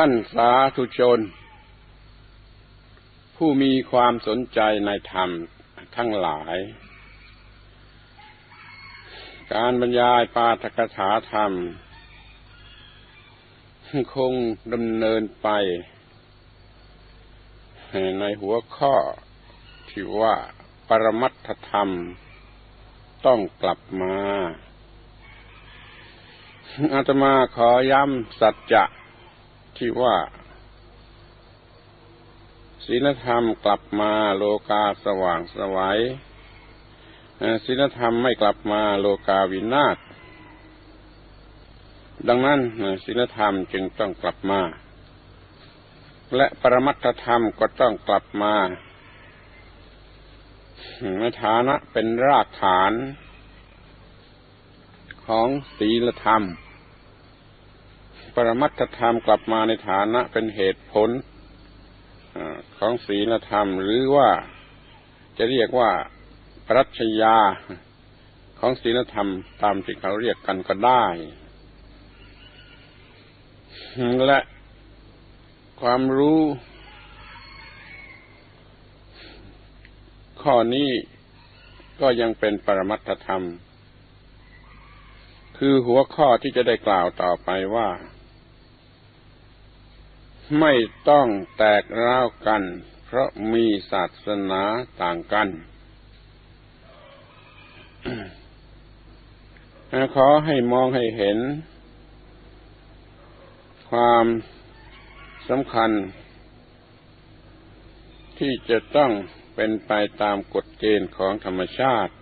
ท่านสาธุชน ผู้มีความสนใจในธรรมทั้งหลาย การบรรยายปาฐกถาธรรม คงดำเนินไป ในหัวข้อที่ว่าปรมัตถธรรมต้องกลับมาอาตมาขอย้ำสัจจะ ที่ว่าศีลธรรมกลับมาโลกาสว่างสวัยศีลธรรมไม่กลับมาโลกาวินาศดังนั้นศีลธรรมจึงต้องกลับมา และปรมัตถธรรมก็ต้องกลับมาในฐานะเป็นรากฐานของศีลธรรม ปรมัตถธรรมกลับมาในฐานะเป็นเหตุผลของศีลธรรม หรือว่าจะเรียกว่าปรัชญาของศีลธรรมตามที่เขาเรียกกันก็ได้ และความรู้ข้อนี้ก็ยังเป็นปรมัตถธรรม คือหัวข้อที่จะได้กล่าวต่อไปว่า ไม่ต้องแตกร้าวกัน เพราะมีศาสนาต่างกัน ขอให้มองให้เห็น ความสำคัญ ที่จะต้องเป็นไปตามกฎเกณฑ์ของธรรมชาติ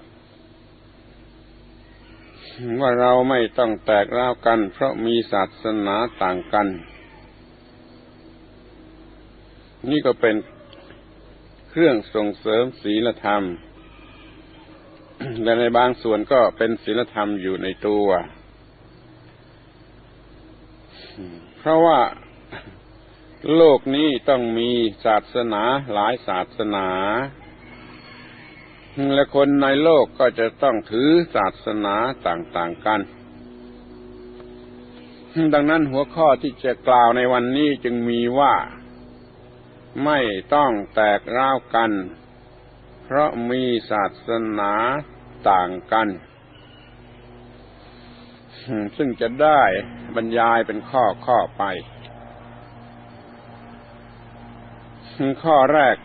ว่าเราไม่ต้องแตกร้าวกัน เพราะมีศาสนาต่างกัน นี่ก็เป็นเครื่องส่งเสริมศีลธรรม และในบางส่วนก็เป็นศีลธรรมอยู่ในตัว เพราะว่าโลกนี้ต้องมีศาสนาหลายศาสนา และคนในโลกก็จะต้องถือศาสนาต่างๆกัน ดังนั้นหัวข้อที่จะกล่าวในวันนี้จึงมีว่า ไม่ต้องแตกร้าวกัน เพราะมีศาสนาต่างกัน ซึ่งจะได้บรรยายเป็นข้อข้อไป ข้อแรก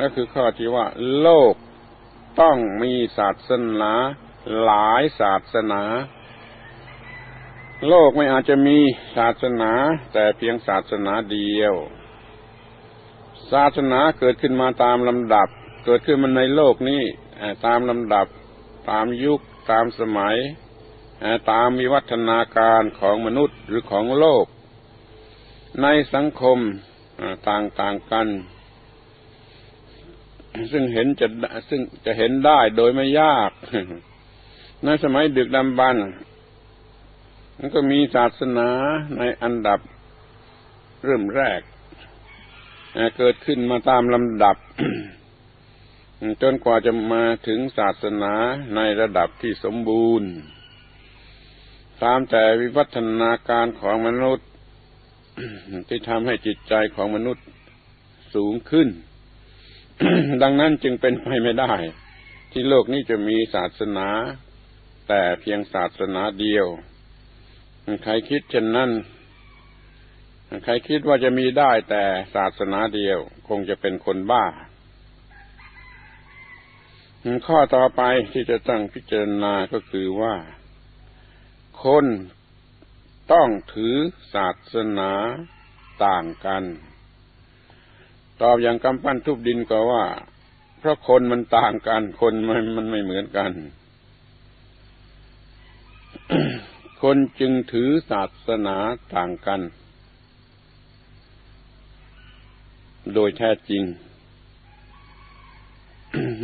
ก็คือข้อที่ว่า โลกต้องมีศาสนาหลายศาสนา โลกไม่อาจจะมีศาสนา แต่เพียงศาสนาเดียว ศาสนาเกิดขึ้นมาตามลำดับ เกิดขึ้นมาในโลกนี้ตามลำดับ ตามยุคตามสมัยตามวิวัฒนาการของมนุษย์หรือของโลก ในสังคมต่างต่างกัน ซึ่งเห็นจะซึ่งจะเห็นได้โดยไม่ยาก ในสมัยดึกดำบรรมันก็มีศาสนาในอันดับเริ่มแรก เกิดขึ้นมาตามลำดับ จนกว่าจะมาถึงศาสนาในระดับที่สมบูรณ์ ตามแต่วิวัฒนาการของมนุษย์ที่ทำให้จิตใจของมนุษย์สูงขึ้น ดังนั้นจึงเป็นไปไม่ได้ ที่โลกนี้จะมีศาสนา แต่เพียงศาสนาเดียว ใครคิดเช่นนั้น ใครคิดว่าจะมีได้แต่ศาสนาเดียว คงจะเป็นคนบ้า ข้อต่อไปที่จะตั้งพิจารณาก็คือว่า คนต้องถือศาสนาต่างกัน ตอบอย่างกำปั้นทุบดินก็ว่า เพราะคนมันต่างกัน คนมันมันไม่เหมือนกัน คนจึงถือศาสนาต่างกัน โดยแท้จริง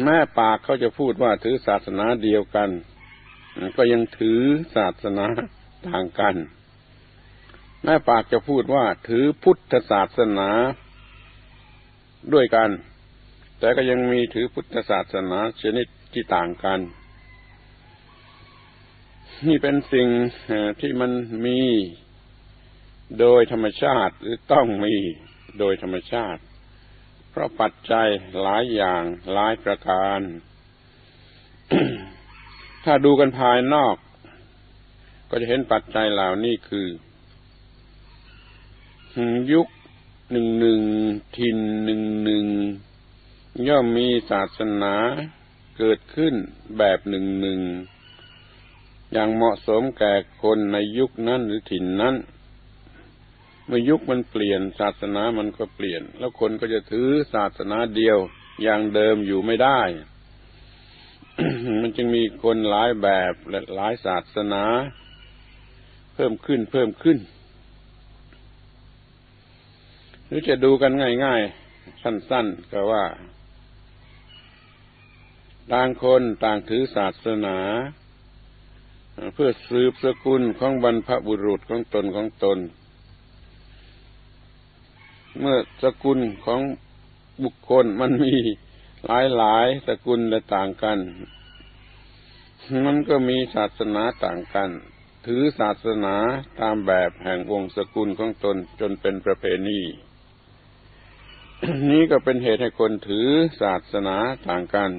แม่ปากเขาจะพูดว่าถือศาสนาเดียวกัน ก็ยังถือศาสนาต่างกัน แม่ปากจะพูดว่าถือพุทธศาสนาด้วยกัน แต่ก็ยังมีถือพุทธศาสนาชนิดที่ต่างกัน นี่เป็นสิ่งที่มันมีโดยธรรมชาติหรือต้องมีโดยธรรมชาติ เพราะปัจจัยหลายอย่างหลายประการ ถ้าดูกันภายนอก ก็จะเห็นปัจจัยเหล่านี้คือ ยุคหนึ่งหนึ่งทินหนึ่งหนึ่งย่อมมีศาสนาเกิดขึ้นแบบหนึ่งหนึ่งอย่างเหมาะสมแก่คนในยุคนั้นหรือถิ่นนั้น มื่อยุคมันเปลี่ยน ศาสนามันก็เปลี่ยน แล้วคนก็จะถือศาสนาเดียวอย่างเดิมอยู่ไม่ได้ มันจึงมีคนหลายแบบและหลายศาสนา เพิ่มขึ้นเพิ่มขึ้น หรือจะดูกันง่ายๆ สั้นๆ ก็ว่า ต่างคนต่างถือศาสนา เพื่อสืบสกุลของบรรพบุรุษของตนของตน เมื่อสกุลของบุคคลมันมีหลายหลายสกุลและต่างกัน มันก็มีศาสนาต่างกัน ถือศาสนาตามแบบแห่งวงสกุลของตนจนเป็นประเพณี นี้ก็เป็นเหตุให้คนถือศาสนาต่างกัน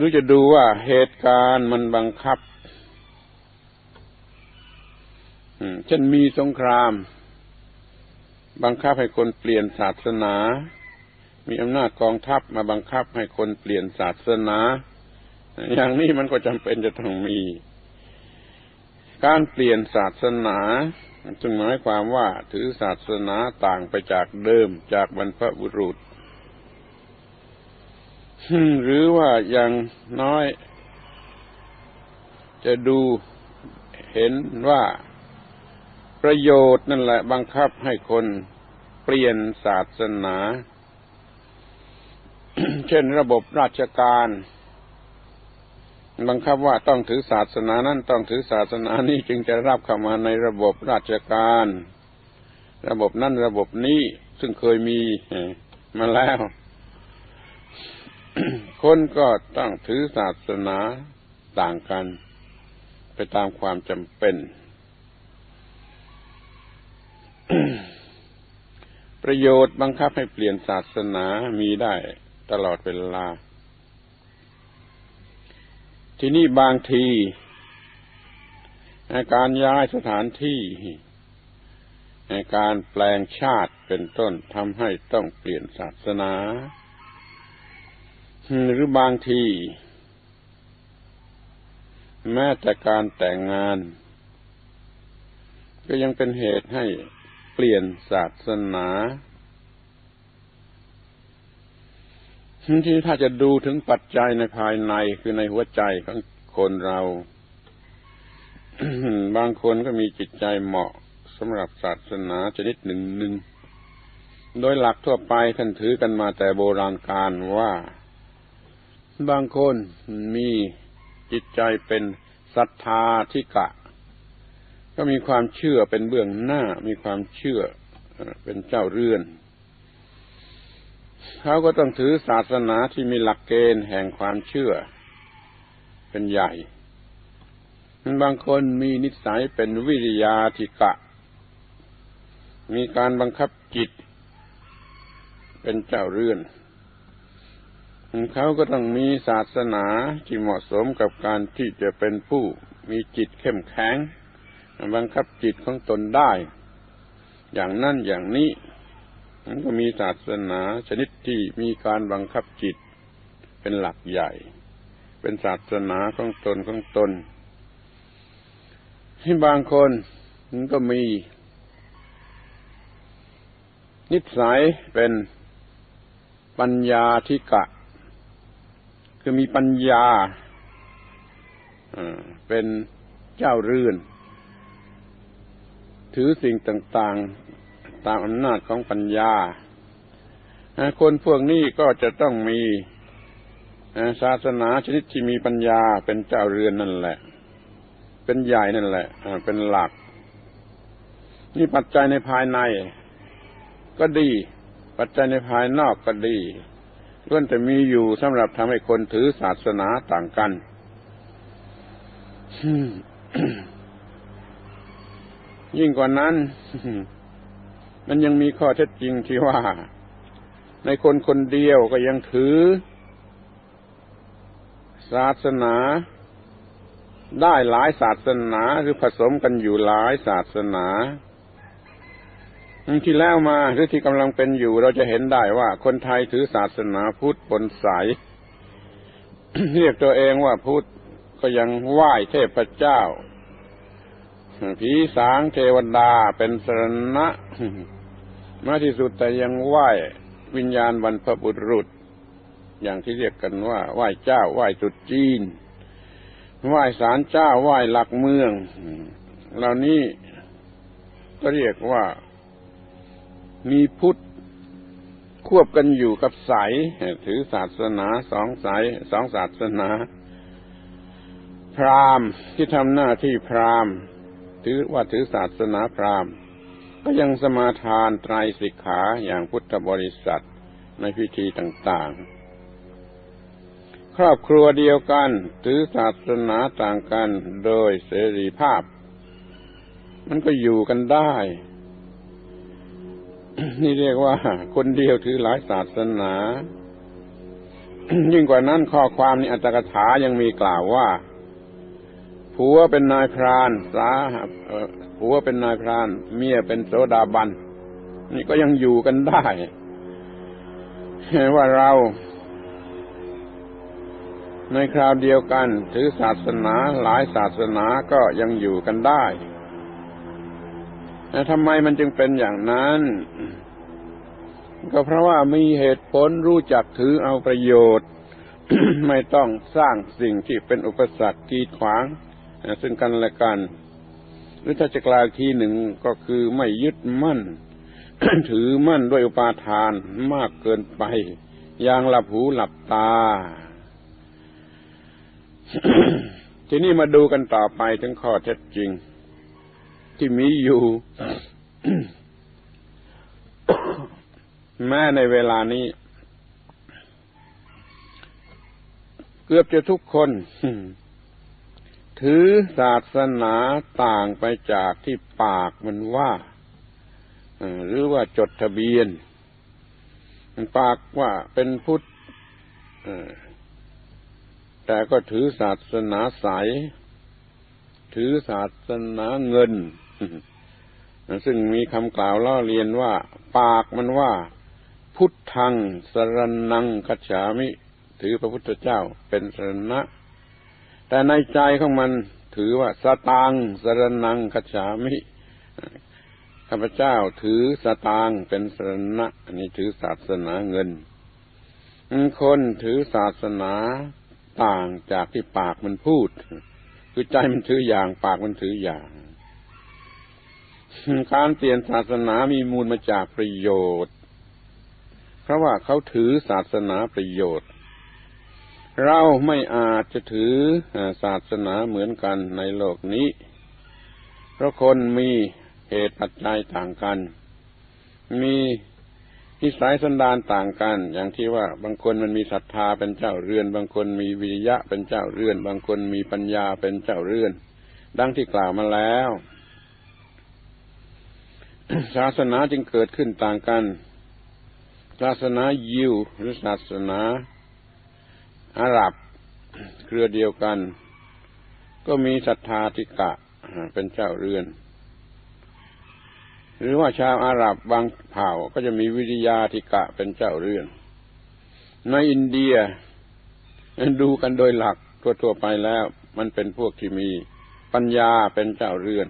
รือจะดูว่าเหตุการณ์มันบังคับเช่นมีสงคราม บังคับให้คนเปลี่ยนศาสนา มีอำนาจกองทัพมาบังคับให้คนเปลี่ยนศาสนา อย่างนี้มันก็จำเป็นจะต้องมี การเปลี่ยนศาสนาจึงหมายความว่าถือศาสนาต่างไปจากเดิมจากบรรพบุรุษ หรือว่าอย่างน้อย จะดูเห็นว่า ประโยชน์นั่นแหละบังคับให้คนเปลี่ยนศาสนา เช่นระบบราชการบังคับว่าต้องถือศาสนานั้นต้องถือศาสนานี้จึงจะรับเข้ามาในระบบราชการ ระบบนั้นระบบนี้ซึ่งเคยมีมาแล้ว คนก็ต้องถือศาสนาต่างกัน ไปตามความจำเป็น ประโยชน์บังคับให้เปลี่ยนศาสนามีได้ตลอดเวลา ที่นี่บางทีการย้ายสถานที่การแปลงชาติเป็นต้นทำให้ต้องเปลี่ยนศาสนา หรือบางที แม้แต่การแต่งงาน ก็ยังเป็นเหตุให้ เปลี่ยนศาสนาที่ถ้าจะดูถึงปัจจัยในภายในคือในหัวใจของคนเรา บางคนก็มีจิตใจเหมาะสำหรับศาสนาชนิดหนึ่งหนึ่งโดยหลักทั่วไปท่านถือกันมาแต่โบราณกาลว่า บางคนมีจิตใจเป็นศรัทธาทิกะ ก็มีความเชื่อเป็นเบื้องหน้า มีความเชื่อเป็นเจ้าเรือน เขาก็ต้องถือศาสนาที่มีหลักเกณฑ์แห่งความเชื่อ เป็นใหญ่บางคนมีนิสัยเป็นวิริยาธิกะ มีการบังคับจิต เป็นเจ้าเรือน เขาก็ต้องมีศาสนาที่เหมาะสมกับการที่จะเป็นผู้มีจิตเข้มแข็ง บังคับจิตของตนได้ อย่างนั้นอย่างนี้มันก็มีศาสนาชนิดที่มีการบังคับจิตเป็นหลักใหญ่ เป็นศาสนาของตนของตนที่บางคนมันก็มี นิสัยเป็นปัญญาธิกะ คือมีปัญญาเป็นเจ้าเรือน ถือสิ่งต่างๆ ตามอำนาจของปัญญา คนพวกนี้ก็จะต้องมีศาสนาชนิดที่มีปัญญาเป็นเจ้าเรือนนั่นแหละ เป็นใหญ่นั่นแหละเป็นหลัก นี่ปัจจัยในภายใน ก็ดี ปัจจัยในภายนอกก็ดีล้วนแต่มีอยู่สำหรับทำให้คนถือศาสนาต่างกัน ยิ่งกว่านั้น มันยังมีข้อเท็จจริงที่ว่า ในคนคนเดียวก็ยังถือ ศาสนา ได้หลายศาสนาหรือผสมกันอยู่หลายศาสนาที่แล้วมาหรือที่กำลังเป็นอยู่ เราจะเห็นได้ว่า คนไทยถือศาสนาพุทธบนสายเรียกตัวเองว่าพุทธก็ยังไหว้เทพเจ้า ผีสางเทวดาเป็นสรณะมาที่สุดแต่ยังไหว้วิญญาณบรรพบุรุษ อย่างที่เรียกกันว่า ไหว้เจ้า ไหว้จุดจีน ไหว้ศาลเจ้า ไหว้หลักเมือง เหล่านี้ก็เรียกว่ามีพุทธควบกันอยู่กับสายถือศาสนาสองสายสองศาสนา พราหมณ์ที่ทำหน้าที่พราหมณ์ ถือว่าถือศาสนาพราหมณ์ ก็ยังสมาทานไตรสิกขาอย่างพุทธบริษัทในพิธีต่างๆ ครอบครัวเดียวกันถือศาสนาต่างกันโดยเสรีภาพ มันก็อยู่กันได้ นี่เรียกว่าคนเดียวถือหลายศาสนา ยิ่งกว่านั้นข้อความในอัตถกถายังมีกล่าวว่า ผัวเป็นนายพราน สาผัวเป็นนายพราน เมียเป็นโสดาบัน นี่ก็ยังอยู่กันได้ว่าเรา ในคราวเดียวกัน ถือศาสนาหลายศาสนาก็ยังอยู่กันได้ทำไมมันจึงเป็นอย่างนั้น ก็เพราะว่ามีเหตุผลรู้จักถือเอาประโยชน์ ไม่ต้องสร้างสิ่งที่เป็นอุปสรรคกีดขวาง ซึ่งกันและกันหรือถ้าจะกล่าวทีหนึ่งก็คือไม่ยึดมั่น ถือมั่นด้วยอุปาทานมากเกินไป อย่างหลับหูหลับตา ทีนี้มาดูกันต่อไปถึงข้อเท็จจริง ที่มีอยู่ แม้ในเวลานี้ เกือบจะทุกคน ถือศาสนาต่างไปจากที่ปากมันว่าหรือว่าจดทะเบียน มันปากว่าเป็นพุทธแต่ก็ถือศาสนาใส ถือศาสนาเงิน ซึ่งมีคำกล่าวล่อเรียนว่า ปากมันว่า พุทธังสรนังคัจฉามิ ถือพระพุทธเจ้าเป็นสรณะ แต่ในใจของมันถือว่าสตางสรนังคัจฉามิข้าพเจ้าถือสตางเป็นสรณะอันนี้ถือศาสนาเงินคนถือศาสนาต่างจากที่ปากมันพูด คือใจมันถืออย่างปากมันถืออย่าง การเปลี่ยนศาสนามีมูลมาจากประโยชน์ เพราะว่าเขาถือศาสนาประโยชน์ เราไม่อาจจะถือศาสนาเหมือนกันในโลกนี้ เพราะคนมีเหตุปัจจัยต่างกัน มีนิสัยสันดานต่างกัน อย่างที่ว่าบางคนมันมีศรัทธาเป็นเจ้าเรือน บางคนมีวิริยะเป็นเจ้าเรือน บางคนมีปัญญาเป็นเจ้าเรือน ดังที่กล่าวมาแล้ว ศาสนาจึงเกิดขึ้นต่างกัน ศาสนายิวหรือศาสนา อาหรับเครือเดียวกัน ก็มีศรัทธาธิกะเป็นเจ้าเรือน หรือว่าชาวอาหรับบางเผ่าก็จะมีวิทยาธิกะเป็นเจ้าเรืองในอินเดียดูกันโดยหลักทั่วๆไปแล้ว มันเป็นพวกที่มีปัญญาเป็นเจ้าเรือน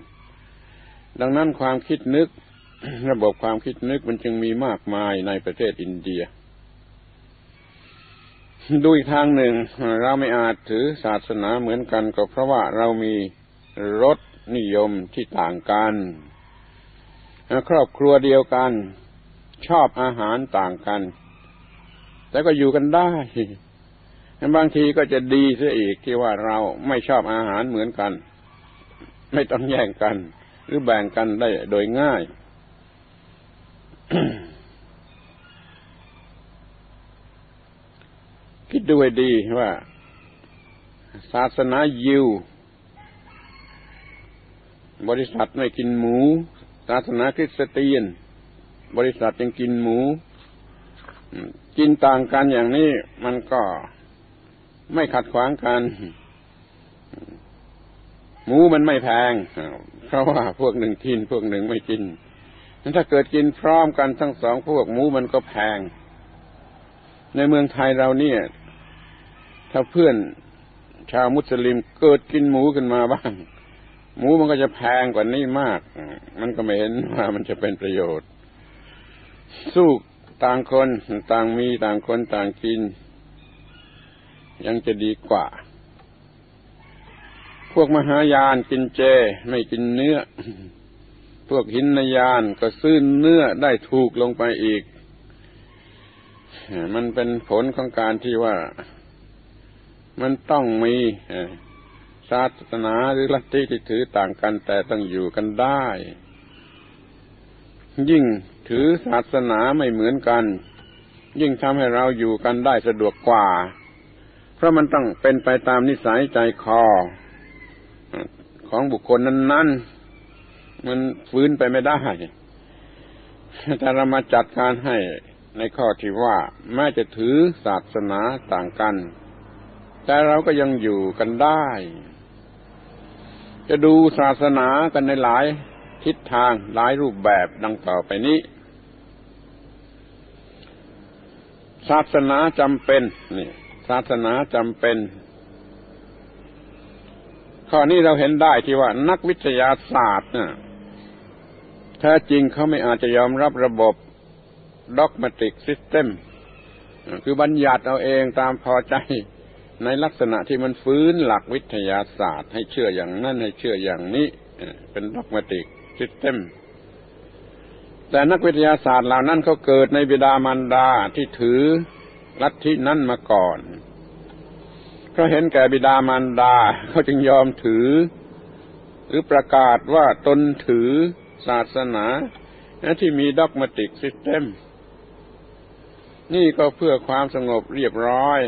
ดังนั้นความคิดนึก ระบบความคิดนึกมันจึงมีมากมายในประเทศอินเดีย ดูอีกทางหนึ่ง เราไม่อาจถือศาสนาเหมือนกันก็เพราะว่าเรามีรสนิยมที่ต่างกัน ครอบครัวเดียวกัน ชอบอาหารต่างกัน แต่ก็อยู่กันได้บางทีก็จะดีเสียอีกที่ว่าเราไม่ชอบอาหารเหมือนกัน ไม่ต้องแย่งกัน หรือแบ่งกันได้โดยง่าย คิดดูให้ดีว่า ศาสนายิว บริษัทไม่กินหมู ศาสนาคริสเตียน บริษัทยังกินหมู กินต่างกันอย่างนี้มันก็ไม่ขัดขวางกัน หมูมันไม่แพง เพราะว่าพวกหนึ่งกิน พวกหนึ่งไม่กินถ้าเกิดกินพร้อมกันทั้งสองพวกหมูมันก็แพง ในเมืองไทยเราเนี่ย ถ้าเพื่อนชาวมุสลิมเกิดกินหมูขึ้นมาบ้าง หมูมันก็จะแพงกว่านี้มาก มันก็ไม่เห็นว่ามันจะเป็นประโยชน์ สู้ต่างคนต่างมีต่างคนต่างกิน ยังจะดีกว่า พวกมหายานกินเจไม่กินเนื้อ พวกหินนยานก็ซื้อเนื้อได้ถูกลงไปอีก มันเป็นผลของการที่ว่ามันต้องมีศาสนาหรือลัทธิที่ถือต่างกัน แต่ต้องอยู่กันได้ ยิ่งถือศาสนาไม่เหมือนกัน ยิ่งทำให้เราอยู่กันได้สะดวกกว่า เพราะมันต้องเป็นไปตามนิสัยใจคอ ของบุคคลนั้นๆ มันฟื้นไปไม่ได้แต่เรามาจัดการให้ ในข้อที่ว่าแม้จะถือศาสนาต่างกัน แต่เราก็ยังอยู่กันได้ จะดูศาสนากันในหลายทิศทางหลายรูปแบบดังต่อไปนี้ ศาสนาจำเป็นนี่ศาสนาจำเป็น ข้อนี้เราเห็นได้ที่ว่านักวิทยาศาสตร์เนี่ยแท้จริงเขาไม่อาจจะยอมรับระบบ dogmatic system คือบัญญัติเอาเองตามพอใจในลักษณะที่มันฟื้นหลักวิทยาศาสตร์ ให้เชื่ออย่างนั้น ให้เชื่ออย่างนี้เป็นด็อกมาติกซิสเต็มแต่นักวิทยาศาสตร์เหล่านั้นเขาเกิดในบิดามารดาที่ถือลัทธินั้นมาก่อนเขาเห็นแก่บิดามารดาเขาจึงยอมถือ หรือประกาศว่าตนถือศาสนาที่มีด็อกมาติกซิสเต็ม นี่ก็เพื่อความสงบเรียบร้อย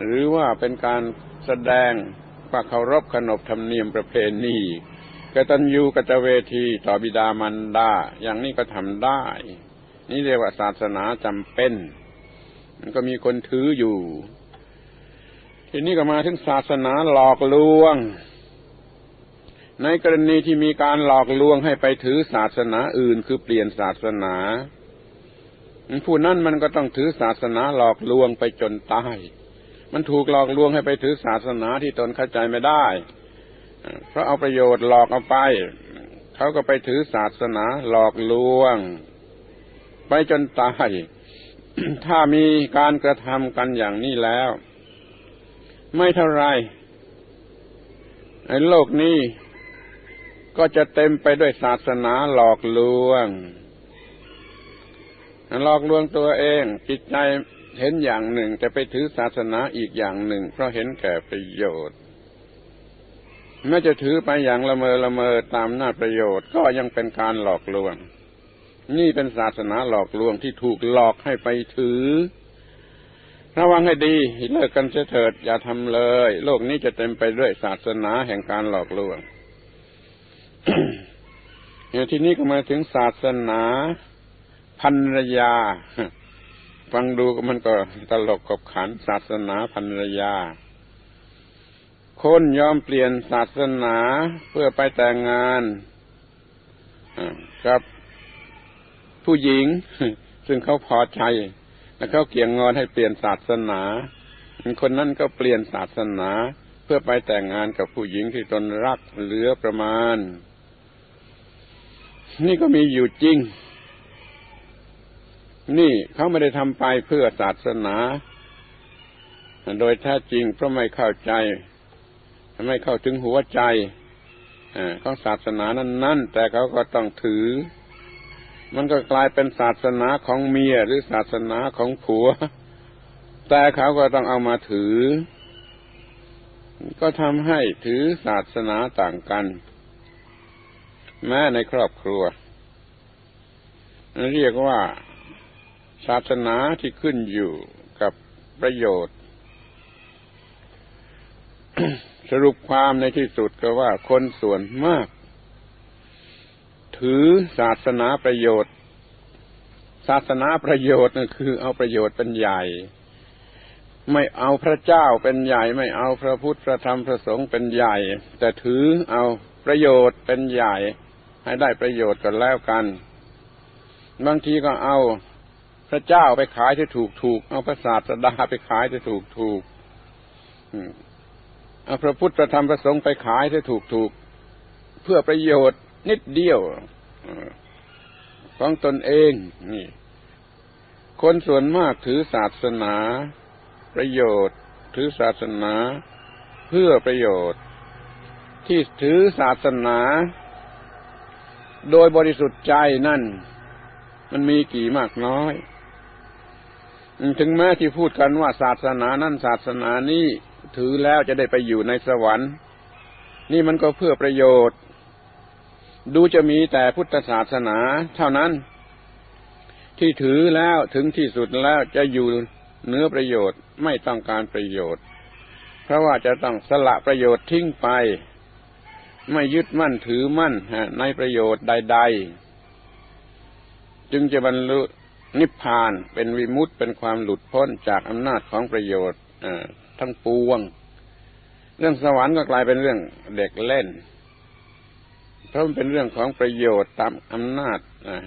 หรือว่าเป็นการแสดงว่าเคารพขนบธรรมเนียมประเพณีกตัญญูกตเวทีต่อบิดามารดาอย่างนี้ก็ทำได้ นี่เรียกว่าศาสนาจำเป็น มันก็มีคนถืออยู่ ทีนี้ก็มาถึงศาสนาหลอกลวง ในกรณีที่มีการหลอกลวงให้ไปถือศาสนาอื่นคือเปลี่ยนศาสนา ผู้นั้นมันก็ต้องถือศาสนาหลอกลวงไปจนตาย มันถูกหลอกลวงให้ไปถือศาสนาที่ตนเข้าใจไม่ได้ เพราะเอาประโยชน์หลอกเอาไป เขาก็ไปถือศาสนาหลอกลวง ไปจนตาย ถ้ามีการกระทำกันอย่างนี้แล้ว ไม่เท่าไรในโลกนี้ก็จะเต็มไปด้วยศาสนาหลอกลวง หลอกลวงตัวเองจิตใจเห็นอย่างหนึ่ง แต่ไปถือศาสนาอีกอย่างหนึ่ง เพราะเห็นแก่ประโยชน์แม้จะถือไปอย่างละเมอละเมอตามหน้าประโยชน์ก็ยังเป็นการหลอกลวง นี่เป็นศาสนาหลอกลวงที่ถูกหลอกให้ไปถือ ระวังให้ดีเลิกกันเถิดอย่าทำเลย โลกนี้จะเต็มไปด้วยศาสนาแห่งการหลอกลวงทีนี้ก็มาถึงศาสนา พันรยา ฟังดูมันก็ตลกกับขันศาสนาพันรยา คนยอมเปลี่ยนศาสนาเพื่อไปแต่งงานกับผู้หญิง ซึ่งเขาพอใจ แล้วเขาเกี่ยงงอนให้เปลี่ยนศาสนาคนนั้นก็เปลี่ยนศาสนาเพื่อไปแต่งงานกับผู้หญิงที่ตนรักเหลือประมาณ นี่ก็มีอยู่จริง นี่เขาไม่ได้ทำไปเพื่อศาสนา โดยแท้จริงเพราะไม่เข้าใจ ไม่เข้าถึงหัวใจของศาสนานั้นๆ แต่เขาก็ต้องถือ มันก็กลายเป็นศาสนาของเมียหรือศาสนาของผัว แต่เขาก็ต้องเอามาถือ ก็ทำให้ถือศาสนาต่างกัน แม้ในครอบครัว เรียกว่า ศาสนาที่ขึ้นอยู่กับประโยชน์ สรุปความในที่สุดก็ว่าคนส่วนมาก ถือศาสนาประโยชน์ ศาสนาประโยชน์นั่นคือเอาประโยชน์เป็นใหญ่ ไม่เอาพระเจ้าเป็นใหญ่ ไม่เอาพระพุทธพระธรรมพระสงฆ์เป็นใหญ่ แต่ถือเอาประโยชน์เป็นใหญ่ ให้ได้ประโยชน์กันแล้วกัน บางทีก็เอา พระเจ้าไปขายที่ถูกถูกเอาพระศาสดาไปขายที่ถูกถูกเอาพระพุทธธรรมพระสงฆ์ไปขายที่ถูกถูกเพื่อประโยชน์นิดเดียวของตนเองนี่ คนส่วนมากถือศาสนา ประโยชน์ ถือศาสนา เพื่อประโยชน์ ที่ถือศาสนา โดยบริสุทธิ์ใจนั่น มันมีกี่มากน้อย ถึงแม้ที่พูดกันว่าศาสนานั่นศาสนานี้ถือแล้วจะได้ไปอยู่ในสวรรค์ นี่มันก็เพื่อประโยชน์ ดูจะมีแต่พุทธศาสนาเท่านั้น ที่ถือแล้วถึงที่สุดแล้วจะอยู่เนื้อประโยชน์ไม่ต้องการประโยชน์ เพราะว่าจะต้องสละประโยชน์ทิ้งไป ไม่ยึดมั่นถือมั่นในประโยชน์ใด ๆ จึงจะบรรลุ นิพพานเป็นวิมุตต์เป็นความหลุดพ้นจากอำนาจของประโยชน์ทั้งปวง เรื่องสวรรค์ก็กลายเป็นเรื่องเด็กเล่น เพราะมันเป็นเรื่องของประโยชน์ตามอำนาจ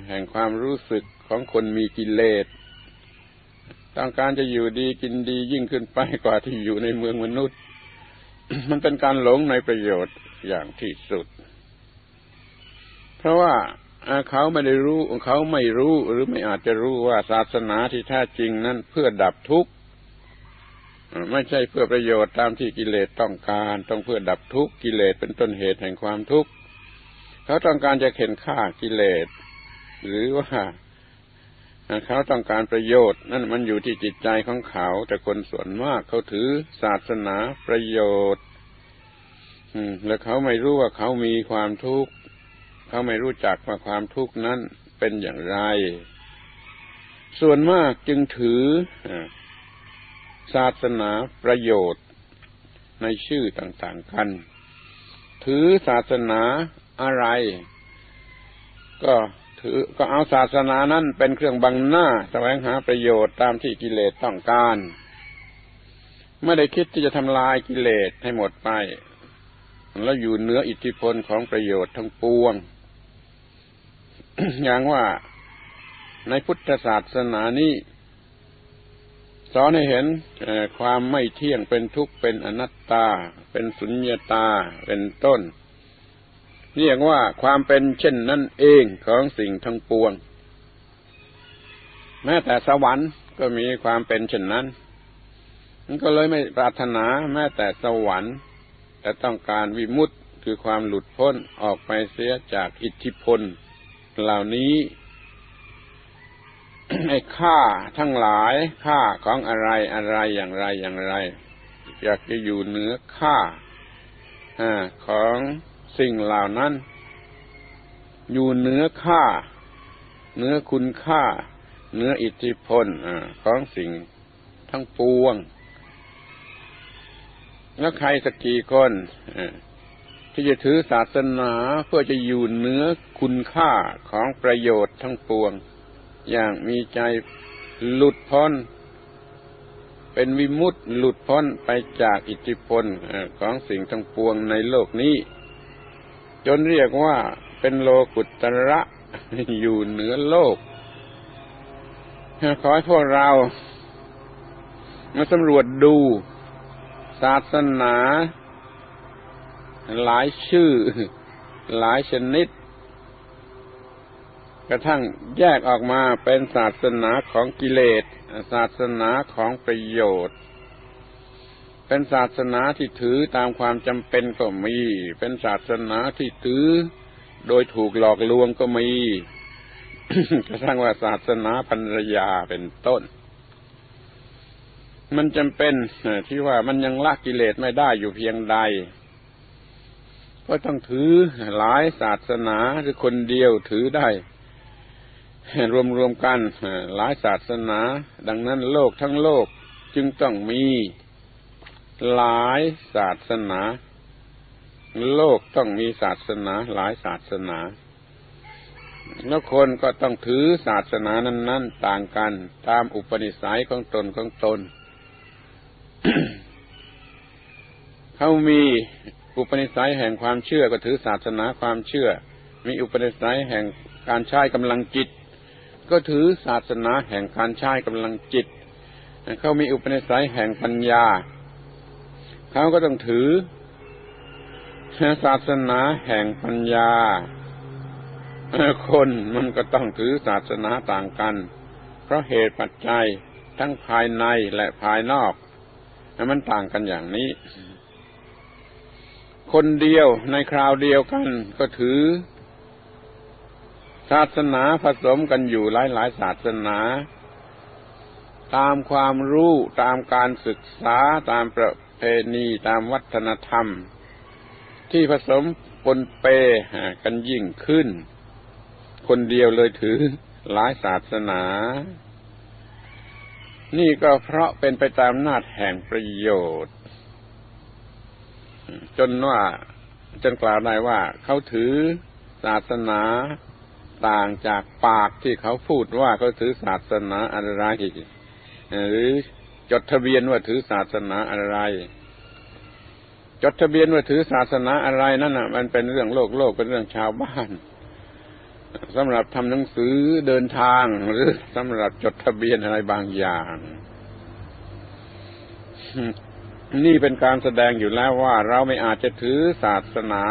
แห่งความรู้สึกของคนมีกิเลสต้องการจะอยู่ดีกินดียิ่งขึ้นไปกว่าที่อยู่ในเมืองมนุษย์ มันเป็นการหลงในประโยชน์อย่างที่สุด เพราะว่า เขาไม่ได้รู้เขาไม่รู้หรือไม่อาจจะรู้ว่าศาสนาที่แท้จริงนั้นเพื่อดับทุกข์ไม่ใช่เพื่อประโยชน์ตามที่กิเลสต้องการ ต้องเพื่อดับทุกข์กิเลสเป็นต้นเหตุแห่งความทุกข์เขาต้องการจะเข็นฆ่ากิเลส หรือว่าเขาต้องการประโยชน์ นั่นมันอยู่ที่จิตใจของเขา แต่คนส่วนมากเขาถือศาสนาประโยชน์แล้วเขาไม่รู้ว่าเขามีความทุกข์ เขาไม่รู้จักว่าความทุกข์นั้นเป็นอย่างไร ส่วนมากจึงถือศาสนาประโยชน์ในชื่อต่างๆกัน ถือศาสนาอะไร ก็ถือก็เอาศาสนานั้นเป็นเครื่องบังหน้าแสวงหาประโยชน์ตามที่กิเลสต้องการ ไม่ได้คิดที่จะทำลายกิเลสให้หมดไป แล้วอยู่เหนืออิทธิพลของประโยชน์ทั้งปวง อย่างว่าในพุทธศาสนานี้สอนให้เห็นความไม่เที่ยงเป็นทุกข์เป็นอนัตตา เป็นสุญญาตาเป็นต้น เรียกว่าความเป็นเช่นนั่นเองของสิ่งทั้งปวง แม้แต่สวรรค์ก็มีความเป็นเช่นนั้นมันก็เลยไม่ปรารถนาแม้แต่สวรรค์ แต่ต้องการวิมุตต์คือความหลุดพ้นออกไปเสียจากอิทธิพล เหล่านี้ไอ้ค่าทั้งหลายค่าของอะไรอะไรอย่างไรอย่างไร อยากจะอยู่เหนือค่าของสิ่งเหล่านั้น อยู่เหนือค่าเหนือคุณค่าเหนืออิทธิพลอของสิ่งทั้งปวง แล้วใครสักกี่คน ที่จะถือศาสนาเพื่อจะอยู่เหนือคุณค่าของประโยชน์ทั้งปวง อย่างมีใจหลุดพ้น เป็นวิมุตต์หลุดพ้นไปจากอิทธิพลของสิ่งทั้งปวงในโลกนี้ จนเรียกว่าเป็นโลกุตระอยู่เหนือโลก ขอให้พวกเรามาสำรวจดูศาสนา หลายชื่อ หลายชนิด กระทั่งแยกออกมาเป็นศาสนาของกิเลส ศาสนาของประโยชน์ เป็นศาสนาที่ถือตามความจำเป็นก็มี เป็นศาสนาที่ถือ โดยถูกหลอกลวงก็มี กระทั่งว่าศาสนาภรรยาเป็นต้นมันจำเป็นที่ว่ามันยังละกิเลสไม่ได้อยู่เพียงใด ก็ต้องถือหลายศาสนาหรือคนเดียวถือได้รวมๆกันหลายศาสนา ดังนั้นโลกทั้งโลกจึงต้องมีหลายศาสนา โลกต้องมีศาสนา หลายศาสนา แล้วคนก็ต้องถือศาสนานั้น ๆ ต่างกันตามอุปนิสัยของตนของตนเขามี อุปนิสัยแห่งความเชื่อก็ถือศาสนาความเชื่อ มีอุปนิสัยแห่งการใช้กำลังจิต ก็ถือศาสนาแห่งการใช้กำลังจิต เขามีอุปนิสัยแห่งปัญญา เขาก็ต้องถือศาสนาแห่งปัญญา คนมันก็ต้องถือศาสนาต่างกัน เพราะเหตุปัจจัยทั้งภายในและภายนอก มันต่างกันอย่างนี้ คนเดียวในคราวเดียวกัน ก็ถือ ศาสนาผสมกันอยู่หลายหลายศาสนา ตามความรู้ตามการศึกษาตามประเพณีตามวัฒนธรรม ที่ผสมปนเปกันยิ่งขึ้น คนเดียวเลยถือหลายศาสนา นี่ก็เพราะเป็นไปตามนาจแห่งประโยชน์ จนว่าจนกล่าวได้ว่าเขาถือศาสนาต่างจากปากที่เขาพูดว่าเขาถือศาสนาอะไรหรือจดทะเบียนว่าถือศาสนาอะไร จดทะเบียนว่าถือศาสนาอะไรนั่นน่ะ มันเป็นเรื่องโลกโลกเป็นเรื่องชาวบ้านสำหรับทำหนังสือเดินทางหรือสำหรับจดทะเบียนอะไรบางอย่าง นี่เป็นการแสดงอยู่แล้วว่าเราไม่อาจจะถือศาสนา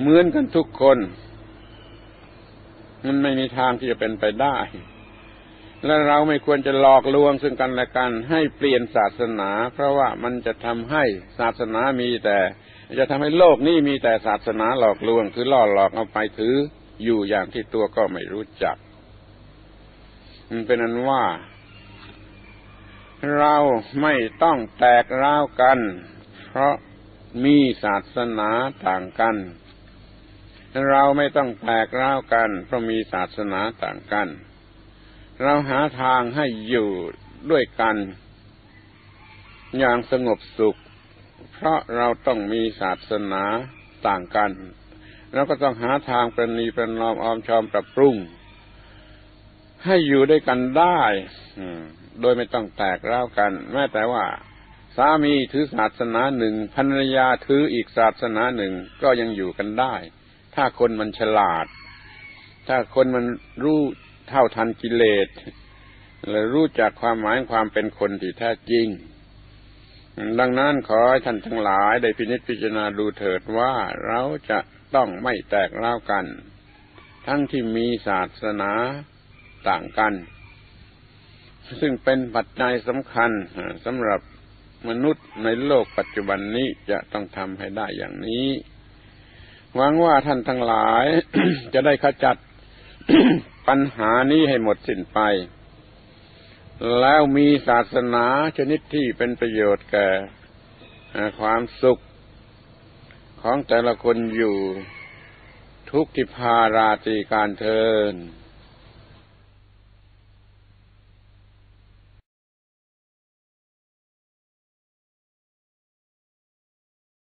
เหมือนกันทุกคน มันไม่มีทางที่จะเป็นไปได้ และเราไม่ควรจะหลอกลวงซึ่งกันและกัน ให้เปลี่ยนศาสนา เพราะว่ามันจะทำให้ศาสนามีแต่ จะทำให้โลกนี้มีแต่ศาสนาหลอกลวง คือล่อหลอกเอาไปถืออยู่อย่างที่ตัวก็ไม่รู้จัก มันเป็นนั้นว่า เราไม่ต้องแตกร้าวกัน เพราะมีศาสนาต่างกัน เราไม่ต้องแตกร้าวกัน เพราะมีศาสนาต่างกัน เราหาทางให้อยู่ด้วยกัน อย่างสงบสุข เพราะเราต้องมีศาสนาต่างกันเราก็ต้องหาทางประนีประนอมออมชอมปรับปรุง ให้อยู่ด้วยกันได้ โดยไม่ต้องแตกร้าวกัน แม้แต่ว่าสามีถือศาสนาหนึ่งภรรยาถืออีกศาสนาหนึ่งก็ยังอยู่กันได้ ถ้าคนมันฉลาด ถ้าคนมันรู้เท่าทันกิเลสและรู้จักความหมายความเป็นคนที่แท้จริง ดังนั้นขอให้ท่านทั้งหลายได้พินิจพิจารณาดูเถิดว่าเราจะต้องไม่แตกเล่ากัน ทั้งที่มีศาสนาต่างกัน ซึ่งเป็นปัจจัยสำคัญสำหรับมนุษย์ในโลกปัจจุบันนี้จะต้องทำให้ได้อย่างนี้หวังว่าท่านทั้งหลายจะได้ขจัดปัญหานี้ให้หมดสิ้นไป แล้วมีศาสนาชนิดที่เป็นประโยชน์แก่ความสุขของแต่ละคนอยู่ทุกทิพาราตีการเทิน